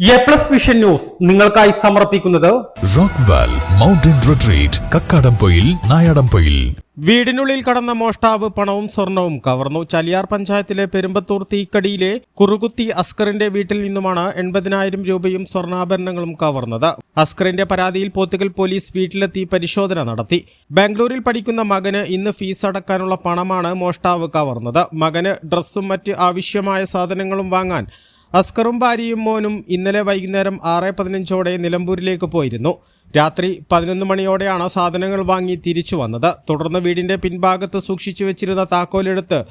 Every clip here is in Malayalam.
എ പ്ലസ് വിഷൻ ന്യൂസ് നിങ്ങൾക്കായി സമർപ്പിക്കുന്നത് Rockwell mountain retreat Kakkadampoyil Nayadampoyil. വീടിനുള്ളിൽ കടന്ന മോഷ്ടാവ് പണവും സ്വർണവും കവർന്നു. ചലിയാർ പഞ്ചായത്തിലെ പെരുമ്പത്തൂർ തീക്കടിയിലെ കുറുകുത്തി അസ്കറിന്റെ വീട്ടിൽ നിന്നുമാണ് എൺപതിനായിരം രൂപയും സ്വർണാഭരണങ്ങളും കവർന്നത്. അസ്കറിന്റെ പരാതിയിൽ പോത്തുകൽ പോലീസ് വീട്ടിലെത്തി പരിശോധന നടത്തി. ബാംഗ്ലൂരിൽ പഠിക്കുന്ന മകന് ഇന്ന് ഫീസ് അടക്കാനുള്ള പണമാണ് മോഷ്ടാവ് കവർന്നത്. മകന് ഡ്രസ്സും മറ്റ് ആവശ്യമായ സാധനങ്ങളും വാങ്ങാൻ അസ്കറും ഭാര്യയും മോനും ഇന്നലെ വൈകുന്നേരം ആറ് പതിനഞ്ചോടെ നിലമ്പൂരിലേക്ക് പോയിരുന്നു. രാത്രി പതിനൊന്ന് മണിയോടെയാണ് സാധനങ്ങൾ വാങ്ങി തിരിച്ചു വന്നത്. തുടർന്ന് വീടിന്റെ പിൻഭാഗത്ത് സൂക്ഷിച്ചു വെച്ചിരുന്ന താക്കോലെടുത്ത്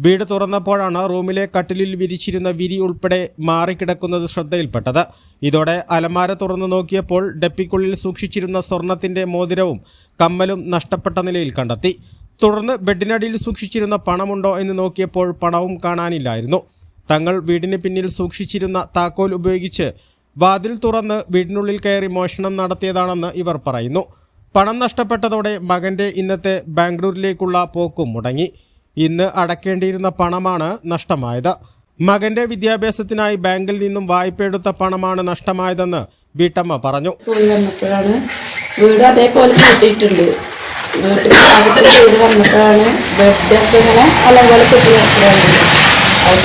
വീട് തുറന്നപ്പോഴാണ് റൂമിലെ കട്ടിലിൽ വിരിച്ചിരുന്ന വിരി ഉൾപ്പെടെ മാറിക്കിടക്കുന്നത് ശ്രദ്ധയിൽപ്പെട്ടത്. ഇതോടെ അലമാര തുറന്നു നോക്കിയപ്പോൾ ഡപ്പിക്കുള്ളിൽ സൂക്ഷിച്ചിരുന്ന സ്വർണത്തിന്റെ മോതിരവും കമ്മലും നഷ്ടപ്പെട്ട നിലയിൽ കണ്ടെത്തി. തുടർന്ന് ബെഡിനടിയിൽ സൂക്ഷിച്ചിരുന്ന പണമുണ്ടോ എന്ന് നോക്കിയപ്പോൾ പണവും കാണാനില്ലായിരുന്നു. തങ്ങൾ വീടിന് പിന്നിൽ സൂക്ഷിച്ചിരുന്ന താക്കോൽ ഉപയോഗിച്ച് വാതിൽ തുറന്ന് വീടിനുള്ളിൽ കയറി മോഷണം നടത്തിയതാണെന്ന് ഇവർ പറയുന്നു. പണം നഷ്ടപ്പെട്ടതോടെ മകന്റെ ഇന്നത്തെ ബാംഗ്ലൂരിലേക്കുള്ള പോക്കും മുടങ്ങി. ഇന്ന് അടക്കേണ്ടിയിരുന്ന പണമാണ് നഷ്ടമായത്. മകന്റെ വിദ്യാഭ്യാസത്തിനായി ബാങ്കിൽ നിന്നും വായ്പ എടുത്ത പണമാണ് നഷ്ടമായതെന്ന് വീട്ടമ്മ പറഞ്ഞു. വീട് അതേപോലെ കൂട്ടിയിട്ടുണ്ട് വീട്ടിൽ വീട് വന്നപ്പോഴാണ് ബെഡൊക്കെ ഇങ്ങനെ അലങ്കോല കെട്ടി വെക്കുകയാണ് അത്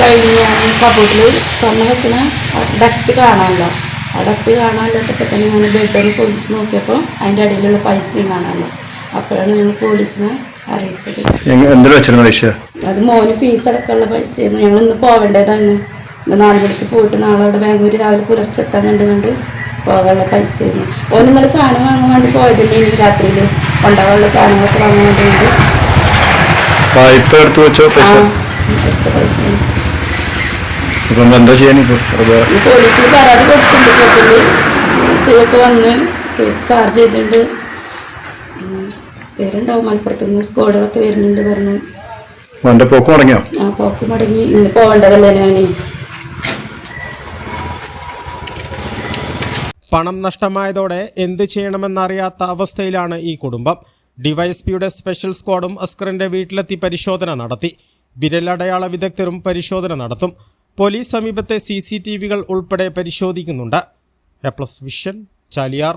കഴിഞ്ഞ് ഞാൻ കബൂട്ടിൽ സ്വർണം വെക്കുന്ന ഡപ്പി കാണാമല്ലോ. ആ ഡപ്പി കാണാനില്ലാത്തപ്പോൾ തന്നെ ഞാൻ ബെഡൊന്ന് പൊളിച്ച് നോക്കിയപ്പോൾ അതിന്റെ അടിയിലുള്ള പൈസയും കാണാമല്ലോ. അപ്പോഴാണ് ഞങ്ങൾ പോലീസിനെ അറിയിച്ചത് പൈസ? അത് മോന് ഫീസ് അടക്കമുള്ള പൈസയായിരുന്നു. ഞങ്ങൾ ഇന്ന് പോവേണ്ടതാണ് ഇന്ന് നാല് മണിക്ക് പോയിട്ട് നാളെ അവിടെ ബാംഗ്ലൂർ രാവിലെ പുലർച്ചെത്താൻ കണ്ട് കണ്ട് പോകാനുള്ള പൈസയായിരുന്നു. ഓന് ഇന്നലെ സാധനം വാങ്ങാൻ വേണ്ടി പോയതല്ലേ ഇനി രാത്രിയിൽ കൊണ്ടുപോകാനുള്ള സാധനങ്ങളൊക്കെ വാങ്ങാൻ വേണ്ടി. വായ്പ എടുത്തു വെച്ചോ പൈസ? എടുത്ത പൈസ. ഇപ്പം? എന്താ ചെയ്യാനിപ്പോ പോലീസിൽ പരാതി കൊടുത്തിട്ടുണ്ട്. കേട്ടിൽ വന്ന് കേസ് ചാർജ് ചെയ്തിട്ടുണ്ട്. വരുന്നുണ്ടാവും മലപ്പുറത്തുനിന്ന് സ്കോഡുകളൊക്കെ വരുന്നുണ്ട് പറഞ്ഞു. അവന്റെ പോക്ക് മുടങ്ങിയോ? ആ പോക്ക് മടങ്ങി. ഇന്ന് പോകേണ്ടതല്ലേ ഞാനേ? പണം നഷ്ടമായതോടെ എന്ത് ചെയ്യണമെന്നറിയാത്ത അവസ്ഥയിലാണ് ഈ കുടുംബം. ഡിവൈഎസ്പിയുടെ സ്പെഷ്യൽ സ്ക്വാഡും അസ്കറിന്റെ വീട്ടിലെത്തി പരിശോധന നടത്തി. വിരലടയാള വിദഗ്ധരും പരിശോധന നടത്തും. പോലീസ് സമീപത്തെ സി സി ടി വികൾ ഉൾപ്പെടെ പരിശോധിക്കുന്നുണ്ട്. A plus vision Chaliyar